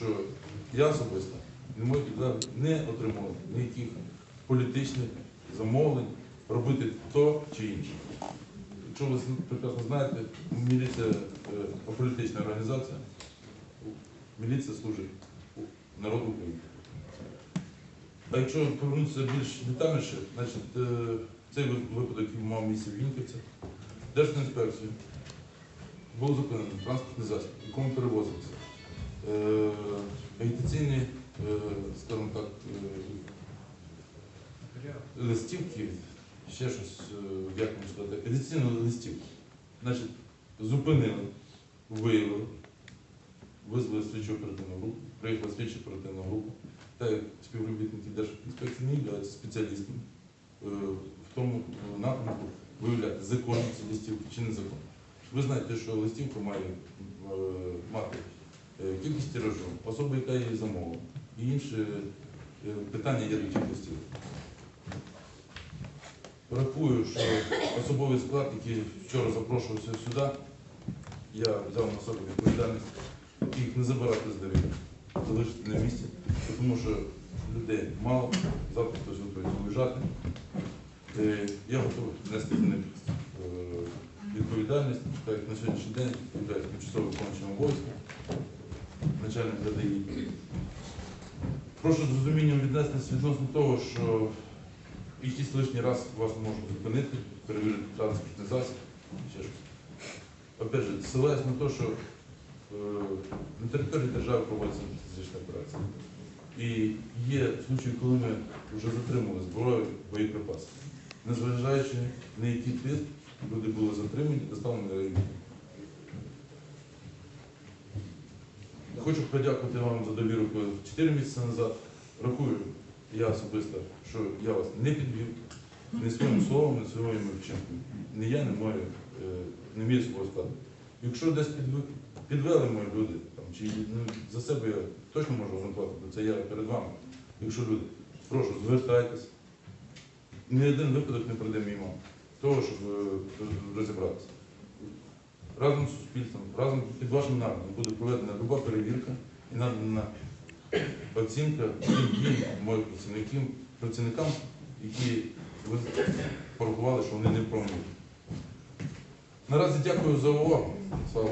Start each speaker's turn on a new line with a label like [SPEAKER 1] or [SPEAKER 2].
[SPEAKER 1] що я особисто не отримував ніяких політичних замовлень робити то чи інше. Якщо ви прекрасно знаєте, міліція е, аполітична організація, міліція служить народу України. А якщо повернутися більш детальніше, значить е, цей випадок який мав місце в Вінківцях, Держінспекцію було зупинено транспортний засіб, якому перевозився агітаційні, е, скажімо так, е, листівки, ще щось, е, як вам сказати, агітаційну листівку. Значить, зупинили, виявили, визвали слідчу оперативну групу, приїхала слідча оперативна група, та як співробітники Держінспекції не являються спеціалістами е, в тому е, напрямку виявляти законні ці листівки чи незаконні. Ви знаєте, що листівка має е, мати е, кількість тиражу, особа, яка її замовила, і інші е, питання є до листівок. Рахую, що особовий склад, який вчора запрошувався сюди, я взяв на себе відповідальність, їх не забирати з довіри, залишити на місці, тому що людей мало, завтра хтось готовий виїжджати. Е, Я готовий нести за них е, відповідальність, так як на сьогоднішній день відповідає тимчасово виконуючим обов'язки, начальник ДДІ. Прошу з розумінням віднестися відносно того, що якийсь лишній раз вас можуть зупинити, перевірити транспортний засіб. Опять же, ссилаюсь на те, що е, на території держави проводиться фізична операція. І є случаї, коли ми вже затримали зброю, боєприпаси. Незважаючи на який тиск, люди були затримані, доставлені на район. Хочу подякувати вам за довіру 4 місяці назад. Рахую я особисто, що я вас не підвів, ні своїм словом, ні своїми вчинками. Ні я, ні мої, е, не мій свого складу. Якщо десь підвели, мої люди, там, чи ну, за себе я точно можу бо це я перед вами. Якщо люди, прошу, звертайтесь. Ні один випадок не пройде мимо того, щоб е, розібратися. Разом з суспільством, разом під вашим наглядом буде проведена люба перевірка і надана оцінка діям моїх працівників, працівникам, які ви порахували, що вони не правомірні. Наразі дякую за увагу. Слава.